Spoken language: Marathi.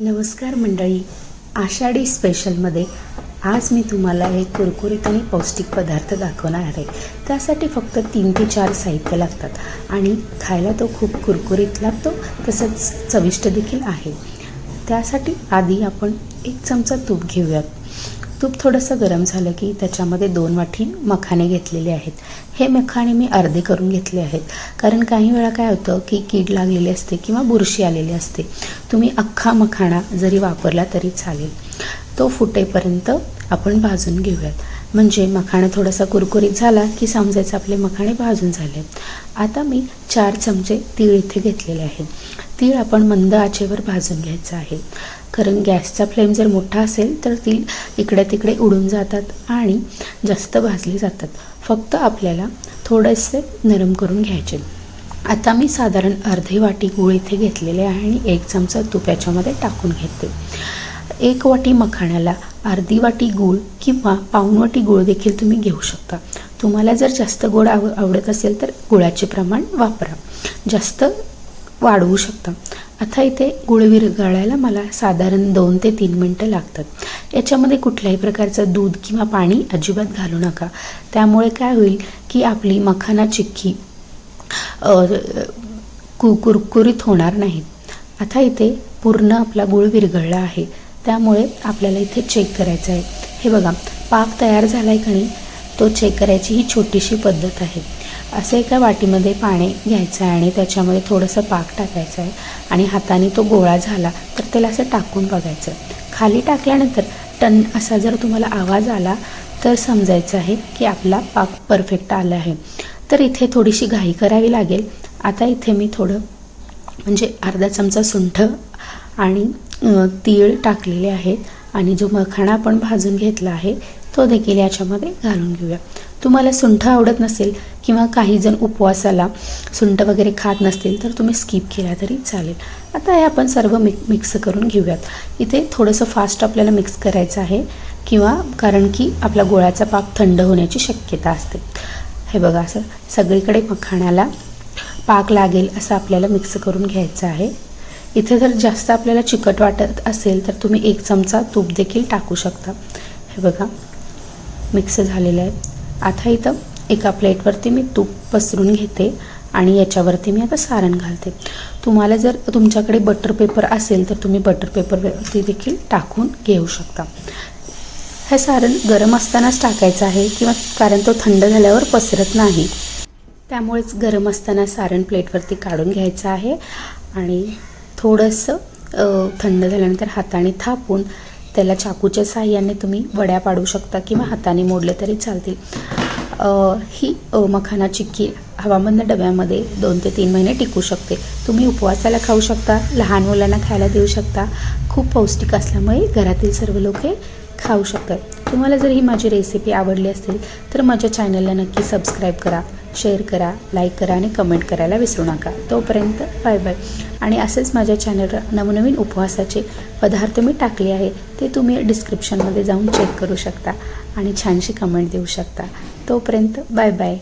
नमस्कार मंडळी आषाढी स्पेशलमध्ये आज मी तुम्हाला एक कुरकुरीत आणि पौष्टिक पदार्थ दाखवणार आहे. त्यासाठी फक्त तीन ते चार साहित्य लागतात आणि खायला तो खूप कुरकुरीत लागतो तसंच चविष्ट देखील आहे. त्यासाठी आधी आपण एक चमचा तूप घेऊयात. तूप थोडंसं गरम झालं की त्याच्यामध्ये दोन वाटी मखाणे घेतलेले आहेत. हे मखाणे मी अर्धे करून घेतले आहेत. कारण काही वेळा काय होतं की कीड लागलेली असते किंवा बुरशी आलेली असते. तुम्ही अख्खा मखाणा जरी वापरला तरी चालेल. तो फुटेपर्यंत आपण भाजून घेऊयात. म्हणजे मखाणा थोडासा कुरकुरीत झाला की समजायचं आपले मखाणे भाजून झाले. आता मी चार चमचे तीळ इथे घेतलेले आहेत. तीळ आपण मंद आचेवर भाजून घ्यायचं आहे. कारण गॅसचा फ्लेम जर मोठा असेल तर ती इकडे तिकडे उडून जातात आणि जास्त भाजले जातात. फक्त आपल्याला थोडेसे नरम करून घ्यायचे. आता मी साधारण अर्धी वाटी गूळ इथे घेतलेले आहे आणि एक चमचा तूप याच्यामध्ये टाकून घेते. एक वाटी मखाण्याला अर्धी वाटी गूळ किंवा पाऊण वाटी गूळ देखील तुम्ही घेऊ शकता. तुम्हाला जर जास्त गोड आव आवडत असेल तर गुळाचे प्रमाण वापरा. जास्त वाढवू शकता. आता इथे गुळ विरघळायला मला साधारण दोन ते तीन मिनटं लागतात. याच्यामध्ये कुठल्याही प्रकारचं दूध किंवा पाणी अजिबात घालू नका. त्यामुळे काय होईल की आपली मखाना चिक्की कु कुरकुरीत होणार नाही. आता इथे पूर्ण आपला गुळ विरघळला आहे. त्यामुळे आपल्याला इथे चेक करायचं आहे. हे बघा पाक तयार झाला आहे का नाही? तो चेक करायची ही छोटीशी पद्धत आहे. असं एका वाटीमध्ये पाणी घ्यायचं आहे आणि त्याच्यामध्ये थोडंसं पाक टाकायचं आहे. आणि हाताने तो गोळा झाला तर त्याला असं टाकून बघायचं खाली टाकल्यानंतर टन असा जर तुम्हाला आवाज आला तर समजायचं आहे की आपला पाक परफेक्ट आला आहे. तर इथे थोडीशी घाई करावी लागेल. आता इथे मी थोडं म्हणजे अर्धा चमचा सुंठ आणि तीळ टाकलेले आहेत आणि जो मखाणा आपण भाजून घेतला आहे तो देखील याच्यामध्ये घालून घेऊया. तुम्हाला सुंठ आवडत नसेल किंवा काही जण उपवासाला सुंठ वगैरे खात नसतील तर तुम्ही स्किप केला तरी चालेल. आता हे आपण सर्व मिक मिक्स करून घेऊयात. इथे थोडंसं फास्ट आपल्याला मिक्स करायचं आहे किंवा कारण की आपला गोळ्याचा पाक थंड होण्याची शक्यता असते. हे बघा असं सगळीकडे मखाण्याला पाक लागेल असं आपल्याला मिक्स करून घ्यायचं आहे. इथे जर जास्त आपल्याला चिकट वाटत असेल तर तुम्ही एक चमचा तूप देखील टाकू शकता. हे बघा. मिक्स झालेलं आहे. आता इथं एका प्लेटवरती मी तूप पसरून घेते आणि याच्यावरती मी आता सारण घालते. तुम्हाला जर तुमच्याकडे बटर पेपर असेल तर तुम्ही बटर पेपरवरती देखील टाकून घेऊ शकता. हे सारण गरम असतानाच टाकायचं आहे किंवा कारण तो थंड झाल्यावर पसरत नाही. त्यामुळेच गरम असताना सारण प्लेटवरती काढून घ्यायचं आहे आणि थोडंसं थंड झाल्यानंतर हाताने थापून त्याला चाकूच्या साह्याने तुम्ही वड्या पाडू शकता किंवा हाताने मोडले तरी चालतील. ही मखाना चिक्की हवाबंद डब्यामध्ये दोन ते तीन महिने टिकू शकते. तुम्ही उपवासाला खाऊ शकता लहान मुलांना खायला देऊ शकता. खूप पौष्टिक असल्यामुळे घरातील सर्व लोक हे खाऊ शकतात. तुम्हाला जर ही माझी रेसिपी आवडली असेल तर माझ्या चॅनलला नक्की सबस्क्राईब करा. शेअर करा लाईक करा आणि कमेंट करायला विसरू नका. तोपर्यंत बाय बाय आणि असेच माझ्या चॅनलवर नवनवीन उपवासाचे पदार्थ मी टाकले आहे ते तुम्ही डिस्क्रिप्शनमध्ये जाऊन चेक करू शकता आणि छानशी कमेंट देऊ शकता. तोपर्यंत बाय बाय